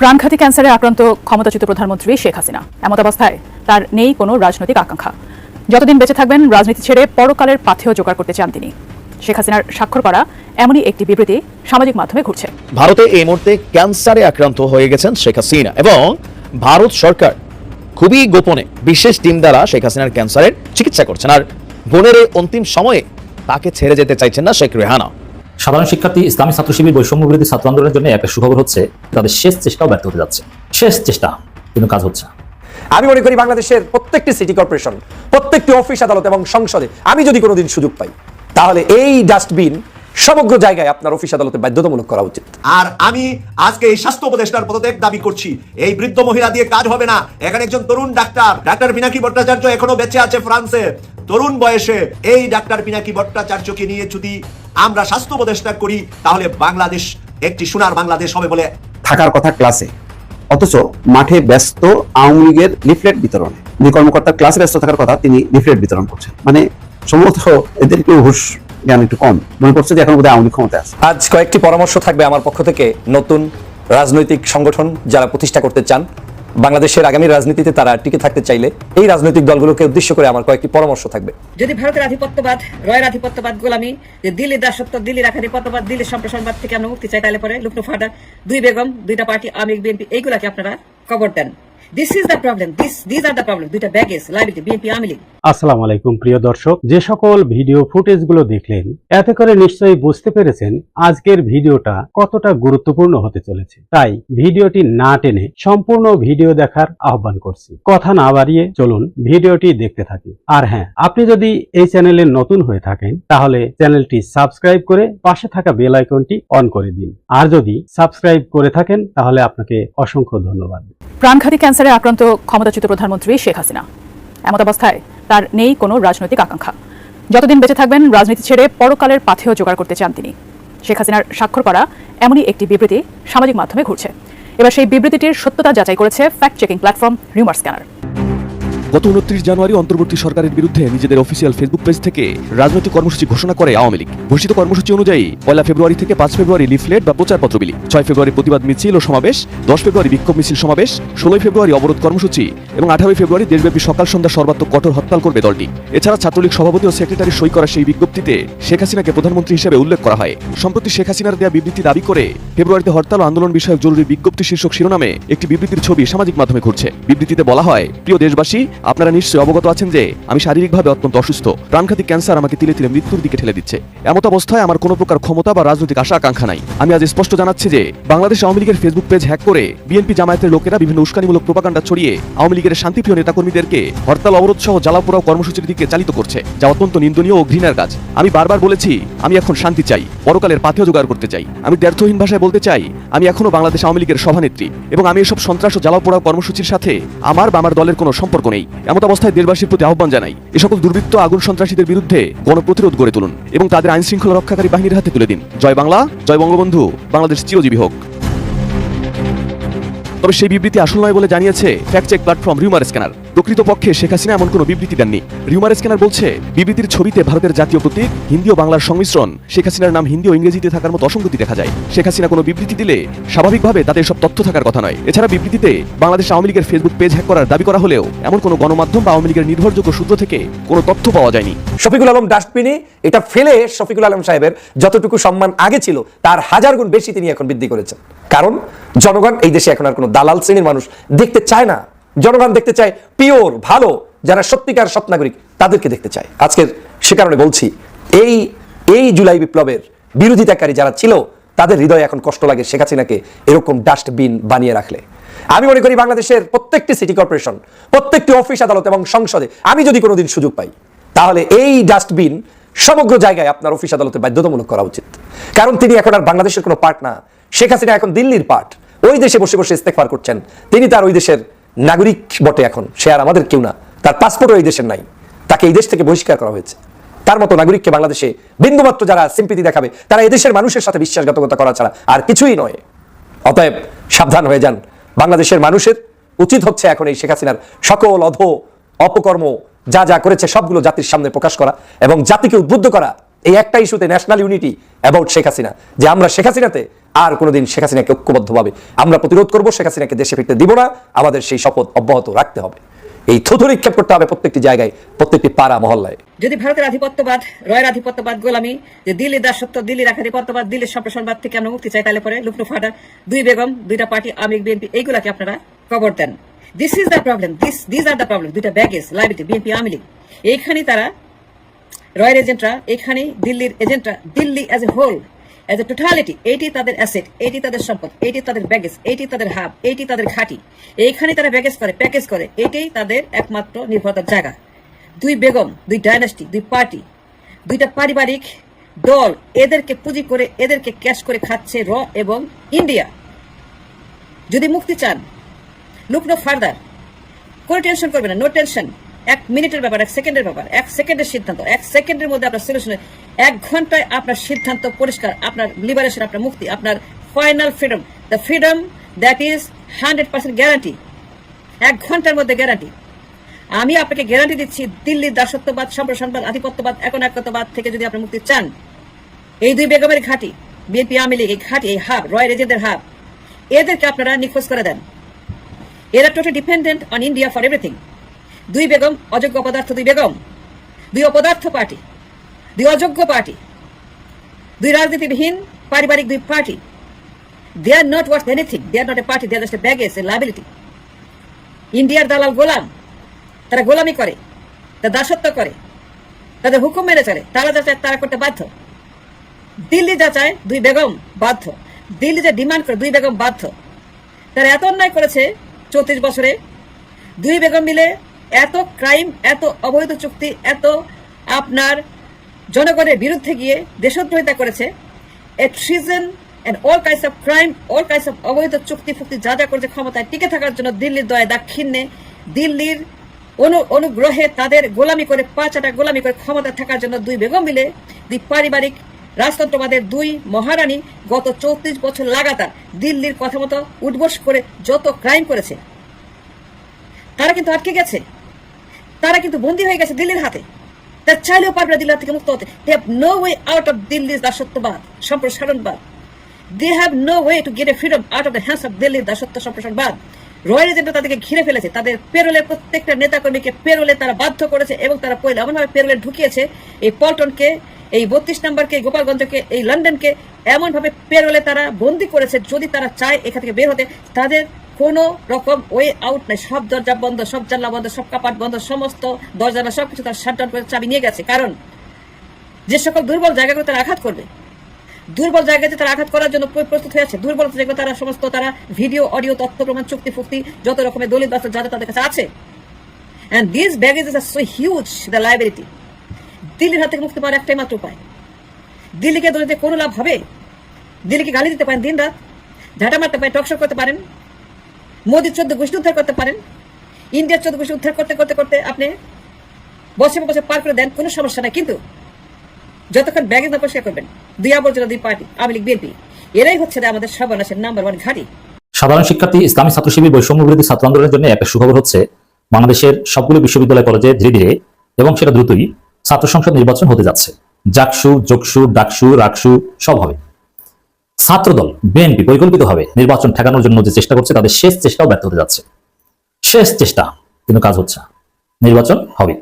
প্রাণঘাতী ক্যান্সারে আক্রান্ত ক্ষমতাচ্যুত প্রধানমন্ত্রী শেখ হাসিনা। এমত অবস্থায় তার নেই কোনো রাজনৈতিক আকাঙ্ক্ষা। যতদিন বেঁচে থাকবেন, রাজনীতি ছেড়ে পরকালের পাথেও জোগাড় করতে চান তিনি। শেখ হাসিনার স্বাক্ষর করা এমনই একটি বিবৃতি সামাজিক মাধ্যমে ঘুরছে। ভারতে এই মুহূর্তে ক্যান্সারে আক্রান্ত হয়ে গেছেন শেখ হাসিনা এবং ভারত সরকার খুবই গোপনে বিশেষ টিম দ্বারা শেখ হাসিনার ক্যান্সারের চিকিৎসা করছেন। আর বোনের অন্তিম সময়ে তাকে ছেড়ে যেতে চাইছেন না শেখ রেহানা। সাধারণ শিক্ষার্থী ইসলামী ছাত্র শিবির বৈষম্য বিরোধী ছাত্র আন্দোলনের জন্য একটা সুখবর হচ্ছে তাদের শেষ চেষ্টাও ব্যর্থ হতে যাচ্ছে। শেষ চেষ্টা কিন্তু কাজ হচ্ছে আমি মনে করি বাংলাদেশের প্রত্যেকটি সিটি কর্পোরেশন প্রত্যেকটি অফিস আদালত এবং সংসদে আমি যদি কোনোদিন সুযোগ পাই তাহলে এই ডাস্টবিন সমগ্র জায়গায় আপনার অফিস আদালতে বাধ্যতামূলক করা উচিত। আর আমি আজকে এই স্বাস্থ্য উপদেষ্টার পদত্যাগ দাবি করছি। এই বৃদ্ধ মহিলা দিয়ে কাজ হবে না। এখানে একজন তরুণ ডাক্তার। ডাক্তার পিনাকি ভট্টাচার্য এখনও বেঁচে আছে ফ্রান্সে। তরুণ বয়সে এই ডাক্তার পিনাকি ভট্টাচার্যকে নিয়ে যদি আমরা স্বাস্থ্য উপদেষ্টা করি তাহলে বাংলাদেশ একটি সোনার বাংলাদেশ হবে বলে থাকার কথা ক্লাসে। অথচ মাঠে ব্যস্ত আওয়ামী লীগের লিফলেট বিতরণে যে কর্মকর্তা ক্লাসে ব্যস্ত থাকার কথা তিনি লিফলেট বিতরণ করছেন। মানে সম্ভবত এদের একটু হুশ জ্ঞান একটু কম। মনে করছে যে এখন বোধহয় আওয়ামী লীগ ক্ষমতায় আছে। আজ কয়েকটি পরামর্শ থাকবে আমার পক্ষ থেকে। নতুন রাজনৈতিক সংগঠন যারা প্রতিষ্ঠা করতে চান বাংলাদেশের আগামী রাজনীতিতে তারা টিকে থাকতে চাইলে এই রাজনৈতিক দলগুলোকে উদ্দেশ্য করে আমার কয়েকটি পরামর্শ থাকবে। যদি ভারতের আধিপত্যবাদ, রয়ের আধিপত্যবাদ গোলামি, যে দিল্লির দাসত্ব, দিল্লির আধিপত্যবাদ, দিল্লির সম্প্রসারণবাদ থেকে আমরা মুক্তি চাই, তাহলে পরে লুকনো ফাটা, দুই বেগম, দুইটা পার্টি আমি বিএনপি, এইগুলাকে আপনারা কবর দেন। This is the problem this this are the problem দুইটা baggage liability BNP Awami League আসসালামু আলাইকুম প্রিয় দর্শক। যে সকল ভিডিও ফুটেজগুলো দেখলেন এতে করে নিশ্চয়ই বুঝতে পেরেছেন আজকের ভিডিওটা কতটা গুরুত্বপূর্ণ হতে চলেছে। তাই ভিডিওটি না টেনে সম্পূর্ণ ভিডিও দেখার আহ্বান করছি। কথা না বাড়িয়ে চলুন ভিডিওটি দেখতে থাকি। আর হ্যাঁ আপনি যদি এই চ্যানেলে নতুন হয়ে থাকেন তাহলে চ্যানেলটি সাবস্ক্রাইব করে পাশে থাকা বেল আইকনটি অন করে দিন। আর যদি সাবস্ক্রাইব করে থাকেন তাহলে আপনাকে অসংখ্য ধন্যবাদ। প্রাণঘাতী ক্যান্সারে আক্রান্ত ক্ষমতাচ্যুত প্রধানমন্ত্রী শেখ হাসিনা। এমত অবস্থায় তার নেই কোনো রাজনৈতিক আকাঙ্ক্ষা। যতদিন বেঁচে থাকবেন, রাজনীতি ছেড়ে পরকালের পাথেও জোগাড় করতে চান তিনি। শেখ হাসিনার স্বাক্ষর করা এমনই একটি বিবৃতি সামাজিক মাধ্যমে ঘুরছে। এবার সেই বিবৃতিটির সত্যতা যাচাই করেছে fact checking platform Rumor Scanner গত উনত্রিশ জানুয়ারি অন্তর্বর্তী সরকারের বিরুদ্ধে নিজেদের অফিসিয়াল ফেসবুক পেজ থেকে রাজনৈতিক কর্মসূচি ঘোষণা করে আওয়ামী লীগ। ঘোষিত কর্মসূচি অনুযায়ী পয়লা ফেব্রুয়ারি থেকে পাঁচ ফেব্রুয়ারি লিফলেট বা প্রচারপত্র বিলি, ছয় ফেব্রুয়ারি প্রতিবাদ মিছিল ও সমাবেশ, দশ ফেব্রুয়ারি বিক্ষোভ মিছিল সমাবেশ, ষোলোই ফেব্রুয়ারি অবরোধ কর্মসূচি এবং আঠারোই ফেব্রুয়ারি দেশব্যাপী সকাল সন্ধ্যা সর্বাত্মক কঠোর হরতাল করবে দলটি। এছাড়া ছাত্রলীগ সভাপতি ও সেক্রেটারি সই করা সেই বিজ্ঞপ্তিতে শেখ হাসিনাকে প্রধানমন্ত্রী হিসেবে উল্লেখ করা হয়। সম্প্রতি শেখ হাসিনার দেওয়া বিবৃতি দাবি করে ফেব্রুয়ারিতে হরতাল আন্দোলন বিষয়ক জরুরি বিজ্ঞপ্তি শীর্ষক শিরোনামে একটি বিবৃতির ছবি সামাজিক মাধ্যমে ঘুরছে। বিবৃতিতে বলা হয়, প্রিয় দেশবাসী আপনারা নিশ্চয়ই অবগত আছেন যে আমি শারীরিকভাবে অত্যন্ত অসুস্থ। প্রাণঘাতী ক্যান্সার আমাকে তিলে তিলে মৃত্যুর দিকে ঠেলে দিচ্ছে। এমত অবস্থায় আমার কোনো প্রকার ক্ষমতা বা রাজনৈতিক আশা আকাঙ্ক্ষা নাই। আমি আজ স্পষ্ট জানাচ্ছি যে বাংলাদেশ আওয়ামী লীগের ফেসবুক পেজ হ্যাক করে বিএনপি জামায়াতের লোকেরা বিভিন্ন উস্কানিমূলক প্রপাগান্ডা ছড়িয়ে আওয়ামী লীগের শান্তিপ্রিয় নেতাকর্মীদেরকে হরতাল, অবরোধ সহ জ্বালাপোড়াও কর্মসূচির দিকে চালিত করছে, যা অত্যন্ত নিন্দনীয় ও ঘৃণার কাজ। আমি বারবার বলেছি, আমি এখন শান্তি চাই, পরকালের পাথেও জোগাড় করতে চাই। আমি ব্যর্থহীন ভাষায় বলতে চাই, আমি এখনও বাংলাদেশ আওয়ামী লীগের সভানেত্রী এবং আমি এসব সন্ত্রাস ও জ্বালাপোড়া কর্মসূচির সাথে আমার বা আমার দলের কোনো সম্পর্ক নেই। এমত অবস্থায় দেশবাসীর প্রতি আহ্বান জানাই, এ সকল দুর্বৃত্ত আগুন সন্ত্রাসীদের বিরুদ্ধে গণপ্রতিরোধ গড়ে তুলুন এবং তাদের আইন শৃঙ্খলা রক্ষাকারী বাহিনীর হাতে তুলে দিন। জয় বাংলা, জয় বঙ্গবন্ধু, বাংলাদেশ চিরজীবী হোক। তবে সেই বিবৃতি আসল নয় বলে জানিয়েছে fact check platform Rumor Scanner. প্রকৃতপক্ষে শেখ হাসিনা এমন কোনো বিবৃতি দেননি। রিউমার স্ক্যানার বলছে, বিবৃতির ছবিতে ভারতের জাতীয় প্রতীক, হিন্দি ও বাংলার সংমিশ্রণ, শেখ হাসিনার নাম হিন্দি ও ইংরেজিতে থাকার মতো অসঙ্গতি দেখা যায়। শেখ হাসিনা কোনো বিবৃতি দিলে স্বাভাবিকভাবে তাতে সব তথ্য থাকার কথা নয়। এছাড়া বিবৃতিতে বাংলাদেশ আওয়ামী লীগের ফেসবুক পেজ হ্যাক করার দাবি করা হলেও এমন কোনো গণমাধ্যম বা আওয়ামী লীগের নির্ভরযোগ্য সূত্র থেকে কোনো তথ্য পাওয়া যায়নি। শফিকুল আলম ডাস্টবিনে, এটা ফেলে শফিকুল আলম সাহেবের যতটুকু সম্মান আগে ছিল, তার হাজার গুণ বেশি তিনি এখন বৃদ্ধি করেছেন। কারণ, জনগণ এই দেশে এখন আর কোনো দালাল শ্রেণির মানুষ দেখতে চায় না। জনগণ দেখতে চায় পিওর, ভালো, যারা সত্যিকার সৎ নাগরিক, তাদেরকে দেখতে চায়। আজকের সে কারণে বলছি, এই এই জুলাই বিপ্লবের বিরোধিতাকারী যারা ছিল, তাদের হৃদয়ে এখন কষ্ট লাগে শেখ হাসিনাকে এরকম ডাস্টবিন বানিয়ে রাখলে। আমি মনে করি বাংলাদেশের প্রত্যেকটি সিটি কর্পোরেশন, প্রত্যেকটি অফিস আদালত এবং সংসদে আমি যদি কোনোদিন সুযোগ পাই, তাহলে এই ডাস্টবিন সমগ্র জায়গায় আপনার অফিস আদালতে বাধ্যতামূলক করা উচিত। কারণ তিনি এখন আর বাংলাদেশের কোনো পার্ট না। শেখ হাসিনা এখন দিল্লির পার্ট। ওই দেশে বসে বসে ইস্তেকবার করছেন। তিনি তার ওই দেশের নাগরিক বটে এখন, সে আর আমাদের কেউ না। তার পাসপোর্টও এই দেশের নাই। তাকে এই দেশ থেকে বহিষ্কার করা হয়েছে। তার মতো নাগরিককে বাংলাদেশে বিন্দুমাত্র যারা সিম্পিতি দেখাবে, তারা এদেশের মানুষের সাথে বিশ্বাসঘাতকতা করা ছাড়া আর কিছুই নয়। অতএব সাবধান হয়ে যান। বাংলাদেশের মানুষের উচিত হচ্ছে এখন এই শেখ হাসিনার সকল অধ অপকর্ম, যা যা করেছে সবগুলো জাতির সামনে প্রকাশ করা এবং জাতিকে উদ্বুদ্ধ করা, এই একটা ইস্যুতে national unity about Sheikh Hasina. যে আমরা শেখ হাসিনাতে আর কোনোদিন শেখ হাসিনাকে ঐক্যবদ্ধভাবে আমরা প্রতিরোধ করব, শেখ হাসিনাকে দেশে ফিরতে দিব না, আমাদের সেই শপথ অব্যাহত রাখতে হবে। এই থুথু নিক্ষেপ করতে হবে প্রত্যেকটি জায়গায়, প্রত্যেকটি পাড়া, মহল্লায়। যদি ভারতের আধিপত্যবাদ, রয়ের আধিপত্যবাদ গোলামি, যে দিল্লির দাসত্ব, দিল্লির আধিপত্যবাদ, দিল্লির সম্প্রসারণবাদ থেকে আমরা মুক্তি চাই, তাহলে পরে লুকনু ফাটা, দুই বেগম, দুইটা পার্টি আমিক বিএনপি, এইগুলাকে আপনারা কবর দেন। This is the problem this this are the problem দুইটা baggage liability BNP, Awami League. এইখানে তারা রয়্যাল এজেন্টরা এখানে দিল্লির এজেন্টরা Delhi as a whole as a totality এইটি তাদের অ্যাসেট এইটি তাদের সম্পদ এইটি তাদের ব্যাগেজ এইটি তাদের হাব এইটি তাদের ঘাঁটি। এইখানে তারা ব্যাগেজ করে প্যাকেজ করে, এটাই তাদের একমাত্র নির্ভরতার জায়গা। দুই বেগম, দুই ডাইনাস্টি দুই পার্টি দুইটা পারিবারিক দল এদেরকে পুঁজি করে, এদেরকে ক্যাশ করে খাচ্ছে র এবং ইন্ডিয়া যদি মুক্তি চান লুক নো ফার্দার কোনো টেনশন করবে না নো টেনশন এক মিনিটের ব্যাপার, এক সেকেন্ডের ব্যাপার, এক সেকেন্ডের সিদ্ধান্ত, এক সেকেন্ডের মধ্যে আপনার সলিউশন এক ঘন্টায় আপনার সিদ্ধান্ত পরিষ্কার, আপনার লিবারেশন আপনার মুক্তি, আপনার final freedom the freedom that is hundred percent guarantee এক ঘণ্টার মধ্যে গ্যারান্টি আমি আপনাকে গ্যারান্টি দিচ্ছি, দিল্লির দাসত্ববাদ, সম্প্রসারণবাদ, আধিপত্যবাদ এখন একত্ববাদ থেকে যদি আপনি মুক্তি চান, এই দুই বেগমের ঘাঁটি, বিএনপি, আওয়ামী লীগ, এই ঘাঁটি, এই হাব রয়্যাল এজেন্টদের হাব, এদেরকে আপনারা নিখোঁজ করে দেন। এরা total dependent on India for everything দুই বেগম, অযোগ্য পদার্থ দুই বেগম, দুই অপদার্থ পার্টি। দুই অযোগ্য পার্টি। দুই রাজনীতিবিহীন, পারিবারিক দুই party. They are not worth anything they are not a party they are just a baggage a liability ইন্ডিয়ার দালাল গোলাম, তারা গোলামি করে তারা দাসত্ব করে, তাদের হুকুম মেনে চলে, তারা যা চায় তারা করতে বাধ্য। দিল্লি যা চায়, দুই বেগম বাধ্য। দিল্লি যা ডিমান্ড করে, দুই বেগম বাধ্য। তারা এত অন্যায় করেছে চৌত্রিশ বছরে। দুই বেগম মিলে এত ক্রাইম, এত অবৈধ চুক্তি, এত আপনার জনগণের বিরুদ্ধে গিয়ে দেশদ্রোহিতা করেছে। Treason and all of crime all kinds of অবৈধ চুক্তি ফুক্তি যা যা করেছে ক্ষমতায় টিকে থাকার জন্য দিল্লির দয়া দাক্ষিণ্যে দিল্লির অনু অনুগ্রহে তাদের গোলামি করে গোলামি করে ক্ষমতা থাকার জন্য দুই বেগম মিলে দুই পারিবারিক রাজতন্ত্রবাদের দুই মহারানী গত চৌত্রিশ বছর লাগাতার দিল্লির কথা মতো উদ্বোস করে যত ক্রাইম করেছে, তারা কিন্তু আটকে গেছে। তারা কিন্তু বন্দী হয়ে গেছে দিল্লির হাতে। তার চাইলেও পারবে না দিল্লি থেকে মুক্ত হতে। They have no way out of দিল্লির দাসত্ববাদ, সম্প্রসারণবাদ। They have no way to get a freedom out of the hands of দিল্লির দাসত্ব, সম্প্রসারণবাদ। রয়্যাল এজেন্ট তাদেরকে ঘিরে ফেলেছে। তাদের পেরোলে প্রত্যেকটা নেতাকর্মীকে পেরোলে তারা বাধ্য করেছে এবং তারা পয়লা এমনভাবে পেরোলে ঢুকিয়েছে এই পল্টনকে, এই বত্রিশ নম্বরকে, গোপালগঞ্জকে, এই লন্ডনকে। এমনভাবে পেরোলে তারা বন্দি করেছে। যদি তারা চায় এখান থেকে বের হতে, তাদের কোনো রকম ওয়ে আউট নাই। সব দরজা বন্ধ, সব জানলা বন্ধ, সব কাপাট বন্ধ, সমস্ত দরজা সবকিছু তারা শাটডাউন করে চাবি নিয়ে গেছে। কারণ যে সকল দুর্বল জায়গাগুলো তারা আঘাত করবে, দুর্বল জায়গাতে তারা আঘাত করার জন্য প্র- প্রস্তুত হয়ে আছে, দুর্বল যেগুলো তারা সমস্ত তারা ভিডিও অডিও তথ্য, প্রমাণ, চুক্তি, ফুক্তি, যত রকমের দলিত বাস্তব যা তাদের কাছে আছে। And this baggage are so huge the লাইব্রেরিটি দিল্লির হাত থেকে মুক্তি পাওয়ার একটাই মাত্র উপায়। দিল্লিকে দলিতে কোনো লাভ হবে? দিল্লিকে গালি দিতে পারেন দিন রাত ঝাঁটা মারতে পারেন টকশো করতে পারেন মোদির চোদ্দ গোষ্ঠী উদ্ধার করতে পারেন ইন্ডিয়ার চোদ্দ গোষ্ঠী উদ্ধার করতে করতে করতে আপনি পর বছর পার করে দেন, কোনো সমস্যা নাই। কিন্তু যতক্ষণ ব্যাগেজ না পরিষ্কার করবেন, দুই আবর্জনা, দুই পার্টি, আওয়ামী লীগ, বিএনপি, এরাই হচ্ছে আমাদের সর্বনাশের নাম্বার ওয়ান ঘাঁটি। সাধারণ শিক্ষার্থী, ইসলামী ছাত্র শিবির বৈষম্য বিরোধী ছাত্র আন্দোলনের জন্য একটা সুখবর হচ্ছে, বাংলাদেশের সবগুলো বিশ্ববিদ্যালয় কলেজে ধীরে ধীরে এবং সেটা দ্রুতই ছাত্র সংসদ নির্বাচন হতে যাচ্ছে। জাকসু যোগসু ডাকসু রাকসু সব হবে। ছাত্রদল, বিএনপি পরিকল্পিতভাবে নির্বাচন ঠেকানোর জন্য যে চেষ্টা করছে, তাদের শেষ চেষ্টাও ব্যর্থ হতে যাচ্ছে। শেষ চেষ্টা, কিন্তু কাজ হচ্ছে নির্বাচন হবে।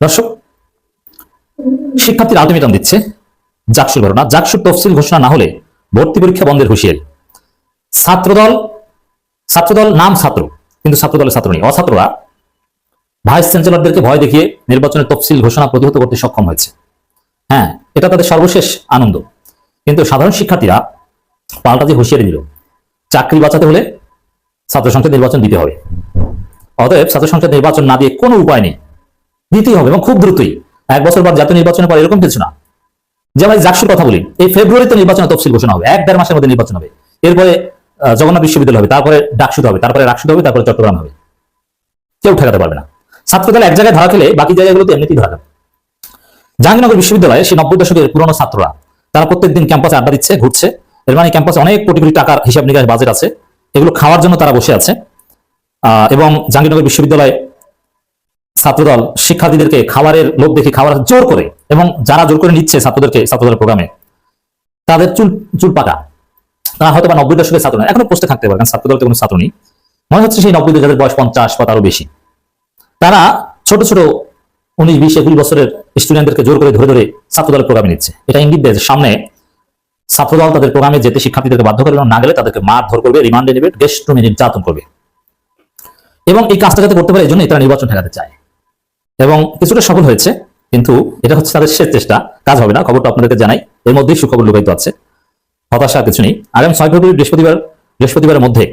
দর্শক, শিক্ষার্থীর আলটিমেটাম দিচ্ছে জাকসুর ঘটনা। জাকসুর তফসিল ঘোষণা না হলে ভর্তি পরীক্ষা বন্ধের হুঁশিয়ারি। ছাত্রদল ছাত্রদল নাম ছাত্র, কিন্তু ছাত্রদলের ছাত্র নেই। অছাত্ররা ভাইস চ্যান্সেলরদেরকে ভয় দেখিয়ে নির্বাচনের তফসিল ঘোষণা প্রতিহত করতে সক্ষম হয়েছে। হ্যাঁ এটা তাদের সর্বশেষ আনন্দ। কিন্তু সাধারণ শিক্ষার্থীরা পাল্টা যে হুঁশিয়ারি দিল। চাকরি বাঁচাতে হলে ছাত্র সংসদ নির্বাচন দিতে হবে। অতএব ছাত্র সংসদ নির্বাচন না দিয়ে কোনো উপায় নেই। দিতেই হবে এবং খুব দ্রুতই। এক বছর পর জাতীয় নির্বাচনের পর এরকম কিছু না। যেমন এই জাকসুর কথা বলি, এই ফেব্রুয়ারিতে নির্বাচনের তফসিল ঘোষণা হবে। এক দেড় মাসের মধ্যে নির্বাচন হবে। এরপরে জগন্নাথ বিশ্ববিদ্যালয় হবে, তারপরে ডাকসুদ হবে, তারপরে রাকসুদ হবে, তারপরে চট্টগ্রাম হবে। কেউ ঠেকাতে পারবে না। ছাত্র ছাত্রদল এক জায়গায় ধরা খেলে বাকি জায়গাগুলোতে এমনিতেই ধরা খাবে। জাহাঙ্গীরনগর বিশ্ববিদ্যালয়ে সেই নব্বই দশকের পুরনো ছাত্ররা, তারা প্রত্যেকদিন ক্যাম্পাসে আড্ডা দিচ্ছে, ঘুরছে। এর মানে ক্যাম্পাসে অনেক কোটি কোটি টাকার হিসাব নিকাশ বাজেট আছে। এগুলো খাওয়ার জন্য তারা বসে আছে। এবং জাহাঙ্গীরনগর বিশ্ববিদ্যালয়ে ছাত্রদল শিক্ষার্থীদেরকে খাবারের লোভ দেখে খাবার জোর করে এবং যারা জোর করে নিচ্ছে ছাত্রদেরকে ছাত্রদলের প্রোগ্রামে তাদের চুল চুল পাকা। তারা হয়তো বা নব্বই দশকের ছাত্র নয়, এখনও পোস্টে থাকতে পারে, কারণ ছাত্রদল তো কোনো ছাত্র নেই। মনে হচ্ছে সেই নব্বই যাদের বয়স পঞ্চাশ বা তারও বেশি। তারা ছোট ছোট উনিশ, বিশ, একুশ বছরের স্টুডেন্টদেরকে জোর করে ধরে ধরে ছাত্রদলের প্রোগ্রামে নিচ্ছে। এটা ইঙ্গিত দেয় সামনে ছাত্রদল তাদের প্রোগ্রামে যেতে শিক্ষার্থীদেরকে বাধ্য করে এবং না গেলে তাদেরকে মার ধর করবে, রিমান্ডে নেবে গেস্ট রুমে নির্যাতন করবে। এবং এই কাজটা যাতে করতে পারে এই জন্য তারা নির্বাচন ঠেকাতে চায়। এবং কিছুটা সফল হয়েছে, কিন্তু এটা হচ্ছে তাদের শেষ চেষ্টা, কাজ হবে না, খবরটা আপনাদেরকে জানাই। এর মধ্যেই সুখবর লুকায়িত আছে। হতাশা কিছু নেই। আগামী ছয় ফেব্রুয়ারি বৃহস্পতিবার, বৃহস্পতিবারের মধ্যে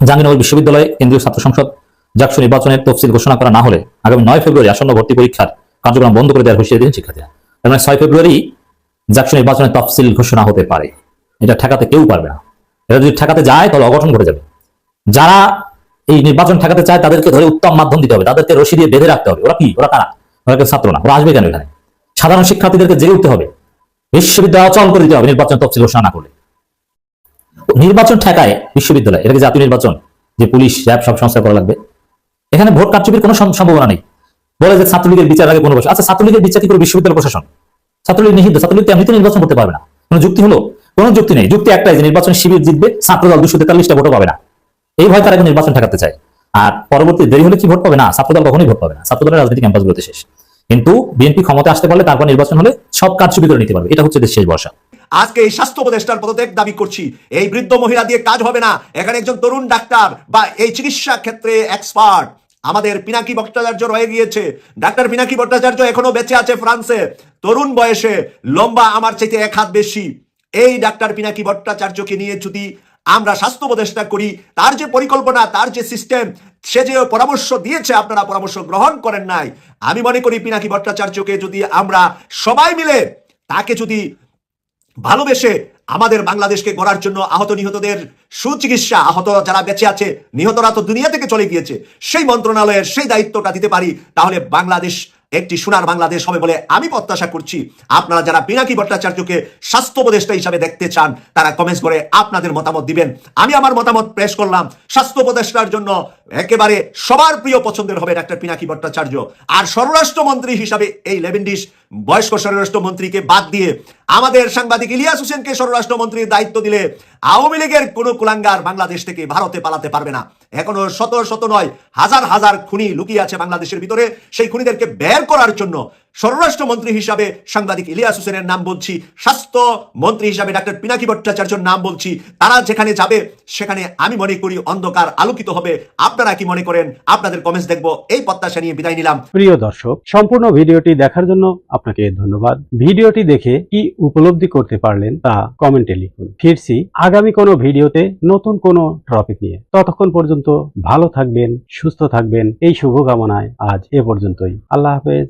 জাহাঙ্গীরনগর বিশ্ববিদ্যালয়ে কেন্দ্রীয় ছাত্র সংসদ জাকসু নির্বাচনের তফসিল ঘোষণা করা না হলে আগামী নয় ফেব্রুয়ারি আসন্ন ভর্তি পরীক্ষার কার্যক্রম বন্ধ করে দেওয়ার হুঁশিয়ারি দিলেন শিক্ষার্থীরা। তার মানে ছয় ফেব্রুয়ারি জাকসু নির্বাচনের তফসিল ঘোষণা হতে পারে। এটা ঠেকাতে কেউ পারবে না। এটা যদি ঠেকাতে যায়, তাহলে অঘটন ঘটে যাবে। যারা এই নির্বাচন ঠেকাতে চায়, তাদেরকে ধরে উত্তম মাধ্যম দিতে হবে। তাদেরকে রশি দিয়ে বেঁধে রাখতে হবে। ওরা কি? ওরা কারা? ওরা ছাত্র না। ওরা আসবে কেন এখানে? সাধারণ শিক্ষার্থীদেরকে জেগে উঠতে হবে। বিশ্ববিদ্যালয় অচল করে দিতে হবে নির্বাচন তফসিল ঘোষণা না করলে। নির্বাচন ঠেকায় বিশ্ববিদ্যালয় এটাকে জাতীয় নির্বাচন? যে পুলিশ, র্যাব সব সংস্থা করা লাগবে। এখানে ভোট কারচুপির কোনো সম- সম্ভাবনা নেই। বলে যে ছাত্রলীগের বিচার আগে কোনো আচ্ছা ছাত্রলীগের বিচার কি করে বিশ্ববিদ্যালয় প্রশাসন? ছাত্রলীগ নিষিদ্ধ ছাত্রলীগ তো এমনিতে নির্বাচন করতে পারবে না। কোনো যুক্তি হলো? কোনো যুক্তি নেই। যুক্তি একটাই যে নির্বাচন শিবির জিতবে, ছাত্রদল দুশো তেতাল্লিশটা ভোটও পাবে না। এই ভয় তারা নির্বাচন ঠেকাতে চায়। আর পরবর্তী দেরি হলে কি ভোট পাবে না? ছাত্রদল কখনোই ভোট পাবে না। ছাত্রদলের রাজনীতি ক্যাম্পাসগুলোতে শেষ। কিন্তু বিএনপি ক্ষমতা আসতে পারলে তারপর নির্বাচন হলে সব কাজ সুবিধা নিতে পারবে। এটা হচ্ছে দেশ শেষ বর্ষা আজকে এই স্বাস্থ্য উপদেষ্টার পদত্যাগ দাবি করছি। এই বৃদ্ধ মহিলা দিয়ে কাজ হবে না। এখানে একজন তরুণ ডাক্তার বা এই চিকিৎসা ক্ষেত্রে এক্সপার্ট আমাদের পিনাকি ভট্টাচার্য রয়ে গিয়েছে। ডাক্তার পিনাকি ভট্টাচার্য এখনও বেঁচে আছে ফ্রান্সে। তরুণ বয়সে লম্বা আমার চাইতে এক হাত বেশি। এই ডাক্তার পিনাকি ভট্টাচার্যকে নিয়ে যদি আমরা স্বাস্থ্য উপদেষ্টা করি, তার যে পরিকল্পনা, তার যে সিস্টেম, সে যে পরামর্শ দিয়েছে, আপনারা পরামর্শ গ্রহণ করেন নাই। আমি মনে করি পিনাকি ভট্টাচার্যকে যদি আমরা সবাই মিলে তাকে যদি ভালোবেসে আমাদের বাংলাদেশকে গড়ার জন্য আহত নিহতদের সুচিকিৎসা আহত যারা বেঁচে আছে, নিহতরা তো দুনিয়া থেকে চলে গিয়েছে। সেই মন্ত্রণালয়ের সেই দায়িত্বটা দিতে পারি, তাহলে বাংলাদেশ একটি সোনার বাংলাদেশ হবে বলে আমি প্রত্যাশা করছি। আপনারা যারা পিনাকি ভট্টাচার্যকে স্বাস্থ্য উপদেষ্টা হিসাবে দেখতে চান, তারা কমেন্টস করে আপনাদের মতামত দিবেন। আমি আমার মতামত পেশ করলাম। স্বাস্থ্য উপদেষ্টার জন্য একেবারে সবার প্রিয় পছন্দের হবে ডাক্তার পিনাকি ভট্টাচার্য। আর স্বরাষ্ট্রমন্ত্রী হিসাবে এই লেভেন্ডিস বয়স্ক স্বরাষ্ট্রমন্ত্রীকে বাদ দিয়ে আমাদের সাংবাদিক ইলিয়াস হোসেনকে স্বরাষ্ট্রমন্ত্রীর দায়িত্ব দিলে আওয়ামী লীগের কোনো কুলাঙ্গার বাংলাদেশ থেকে ভারতে পালাতে পারবে না। এখনও শত শত নয়, হাজার হাজার খুনি লুকিয়ে আছে বাংলাদেশের ভিতরে। সেই খুনিদেরকে বের করার জন্য স্বরাষ্ট্রমন্ত্রী হিসাবে সাংবাদিক ইলিয়াস হোসেনের নাম বলছি, স্বাস্থ্য মন্ত্রী হিসাবে ডাক্তার পিনাকি ভট্টাচার্যর নাম বলছি। তারা যেখানে যাবে, সেখানে আমি মনে করি অন্ধকার আলোকিত হবে। আপনারা কি মনে করেন? আপনাদের কমেন্টস দেখব। এই প্রত্যাশা নিয়ে বিদায় নিলাম। প্রিয় দর্শক, সম্পূর্ণ ভিডিওটি দেখার জন্য আপনাকে ধন্যবাদ। ভিডিওটি দেখে কি উপলব্ধি করতে পারলেন তা কমেন্টে লিখুন। ফিরছি আগামী কোনো ভিডিওতে নতুন কোনো টপিক নিয়ে। ততক্ষণ পর্যন্ত ভালো থাকবেন, সুস্থ থাকবেন। এই শুভকামনায় আজ এ পর্যন্তই। আল্লাহ হাফেজ।